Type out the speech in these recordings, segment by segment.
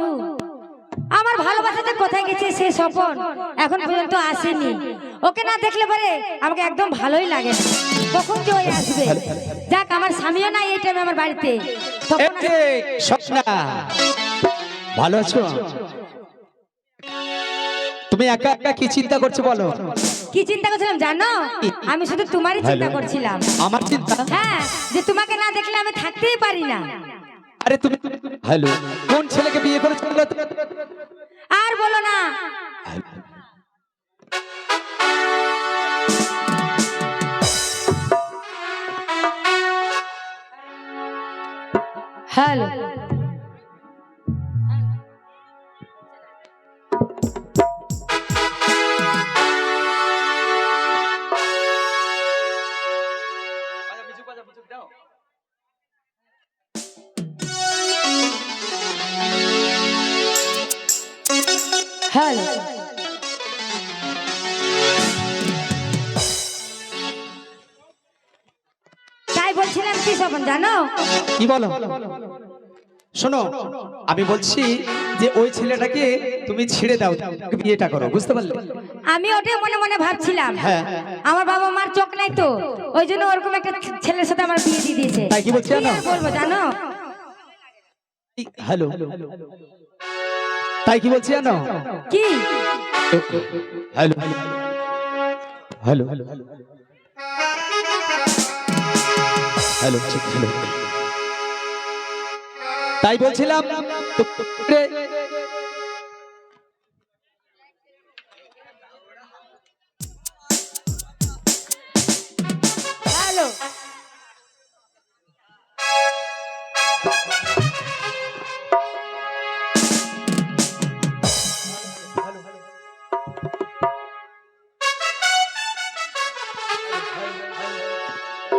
বন্ধু আমার ভালোবাসাতে কোথায় গেছে সে স্বপন? এখন পর্যন্ত আসেনি। ওকে না দেখলে পরে আমাকে একদম ভালোই লাগে কখন যে ওই আসবে। যাক আমার স্বামীও নাই এই টাইমে আমার বাড়িতে। ভালো আছো? তুমি একা একা কি চিন্তা করছ বলো? কি চিন্তা করছিলাম জানো? আমি শুধু তোমারই চিন্তা করছিলাম। আমার চিন্তা? হ্যাঁ যে তোমাকে না দেখলে আমি থাকতেই পারি না। আরে তুমি হ্যালো কোন ছেলেকে বিয়ে করেছ আর বলো না। হ্যালো। হ্যালো তাই বলছিলাম কি স্বপন জানো? কি বলো? শোনো আমি বলছি যে ওই ছেলেটাকে তুমি ছেড়ে দাও বিয়েটা করো বুঝতে পারলে? আমি ওটাই মনে মনে ভাবছিলাম। হ্যাঁ। আমার বাবা মার চোখ নাই তো ওই জন্য ওরকম একটা ছেলের সাথে আমার বিয়ে দিয়ে দিয়েছে। তাই কি বলছি জানো? বলব জানো? হ্যালো? তাই কি বলছি জানো? কি? Hello. Hello. Hello. Hello hello. তাই বলছিলাম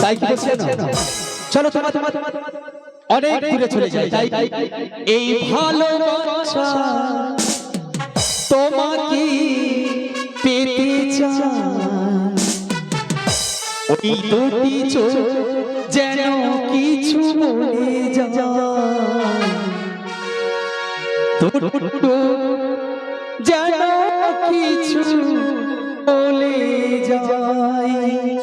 তাই কি? চলো তোমার তোমার অনেক দূরে চলে তাই এই ভালোবাসা তোমাকে পেতে চাই। ওই দুটি চোখ যেন দুটো যেন কিছু বলে যায় এই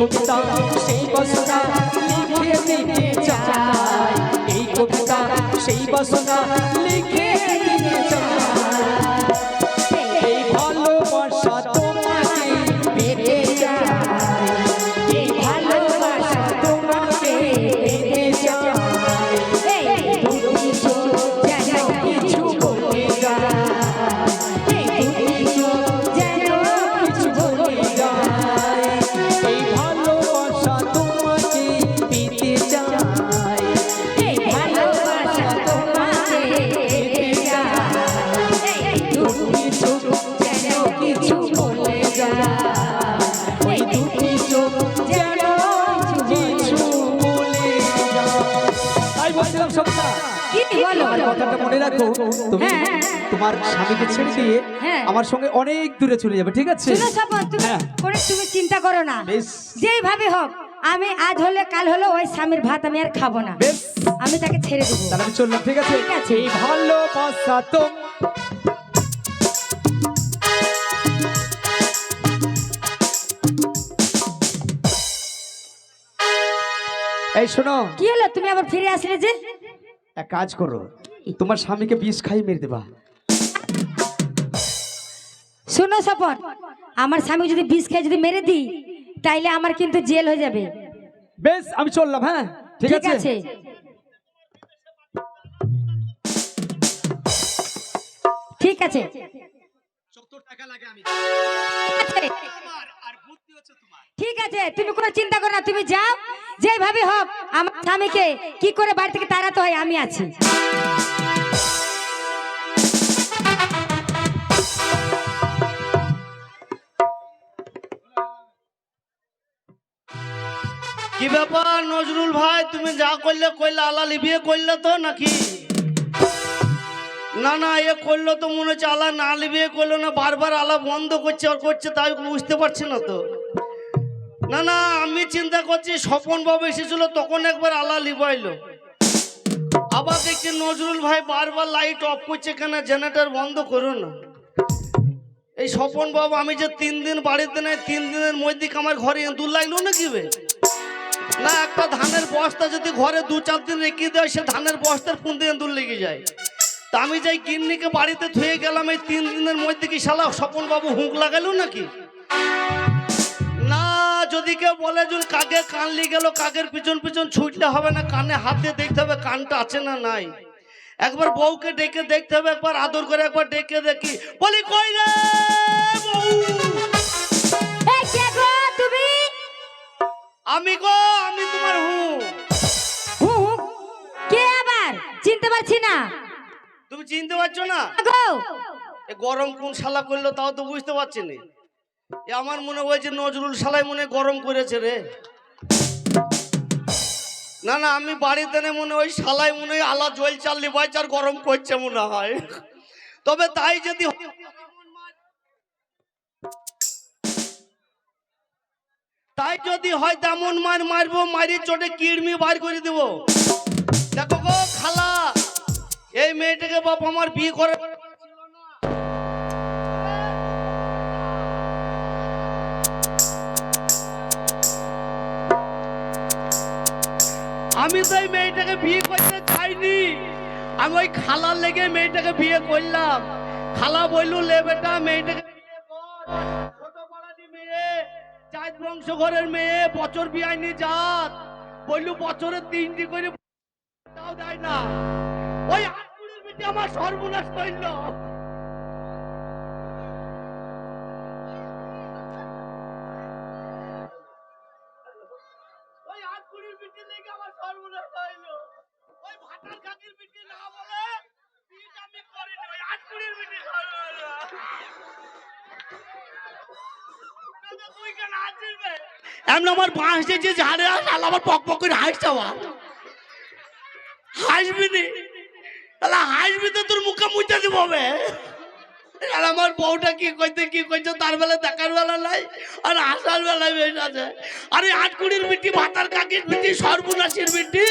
কবিতা সেই বসনা লিখে দিতে চাই এই কবিতা সেই বাসনা কথাটা মনে রাখো তুমি। তোমার স্বামীকে ছেড়ে দিয়ে। আমার সঙ্গে অনেক দূরে চলে যাবে ঠিক আছে তুমি। করে তুমি চিন্তা করো না বেশ। যেইভাবে হোক আমি আজ হলে কাল হলো ওই স্বামীর ভাত আমি আর খাব না বেশ আমি তাকে ছেড়ে দেবো তাহলে চললাম ঠিক আছে ঠিক আছে। এই ভালোবাসা তো এই শোনো। কি হলো? তুমি আবার ফিরে আসলে যে? এক কাজ করো তোমার স্বামীকে বিষ খাই মেরে দেবা। শোনো স্বপন আমার স্বামী যদি বিষ খেয়ে যদি মেরে দিই তাইলে আমার কিন্তু জেল হয়ে যাবে। বেশ আমি চললাম হ্যাঁ? ঠিক ঠিক আছে? আছে। ঠিক আছে। ঠিক আছে তুমি কোনো চিন্তা করো না তুমি যাও। যেভাবে হোক, আমার স্বামীকে কি করে বাড়ি থেকে তাড়াতে হয়, আমি আছি। কি ব্যাপার নজরুল ভাই? তুমি যা করলে কইলে আলালি বিয়ে করলে তো নাকি? না না, এ করল তো মনে হচ্ছে আলা না বিয়ে করল না বারবার আলা বন্ধ করছে আর করছে, তাই বুঝতে পারছি না তো। না না, আমি চিন্তা করছি, স্বপন বাবু এসেছিল, তখন একবার আলা লিবাইলো। আবার দেখছি নজরুল ভাই বারবার লাইট অফ করছে কেন জেনারেটর বন্ধ করো না। এই স্বপন বাবু, আমি যে তিন দিন বাড়িতে নেই, তিন দিনের মধ্যে আমার ঘরে দূর লাগল নাকি বে? না, একটা ধানের বস্তা যদি ঘরে দু, চার দিন রেখে দেয়, সে ধানের বস্তার ফুন দিয়ে দূর লেগে যায়। তা আমি যাই গিন্নিকে বাড়িতে ধুয়ে গেলাম, এই তিন দিনের মধ্যে কি শালা স্বপন বাবু হুঁক লাগালো নাকি? না যদি কেউ বলে যে কাকে কান লিয়ে গেল কাকের পিছন পিছন ছুটলে হবে না কানে হাত দিয়ে দেখতে হবে কানটা আছে না নাই। একবার বউকে ডেকে দেখতে হবে একবার আদর করে একবার ডেকে দেখি। বলি কই রে বউ? এই কে গো তুমি? আমি গো আমি তোমার হুঁ। হু কে আবার? চিনতে পারছি না। তুমি চিনতে পারছ না? গরম কোন শালা করল তাও তো বুঝতে পারছি না। আমার মনে হয়েছে নজরুল শালাই মনে গরম করেছে রে। না না, আমি বাড়িতে নে মনে হয় শালাই মনে হয় আলা জল চাললি বাইচার গরম করছে মনে হয়। তবে তাই যদি হয়- তাই যদি হয় তেমন মার মারবো, মারি চোটে কিড়মি বার করে দেবো। দেখো গো, খালা, এই মেয়েটাকে বাপ আমার বিয়ে করে আমি তো মেয়েটাকে বিয়ে করতে চাইনি। আমি ওই খালার লেগে মেয়েটাকে বিয়ে করলাম। খালা বললু, লে বেটা, মেয়েটাকে চাঁদ বংশ মেয়ে বছর তিনটি করে দেয় না। ওই আমার সর্বনাশ করল। এমন আমার বাঁশ যে ঝাড়ে আসাল আমার পক পক করে হাসছে আমার। হাসবি নি? তাহলে হাসবি তো তোর মুখে মুছে দিব আর আমার বউটা কি কইতে, কি কইছে তার বেলা দেখার বেলা নাই, আর আসার বেলায় বেশ আছে। আরে আট কুড়ির বিটি ভাতার কাকির বিটি সর্বনাশের বিটি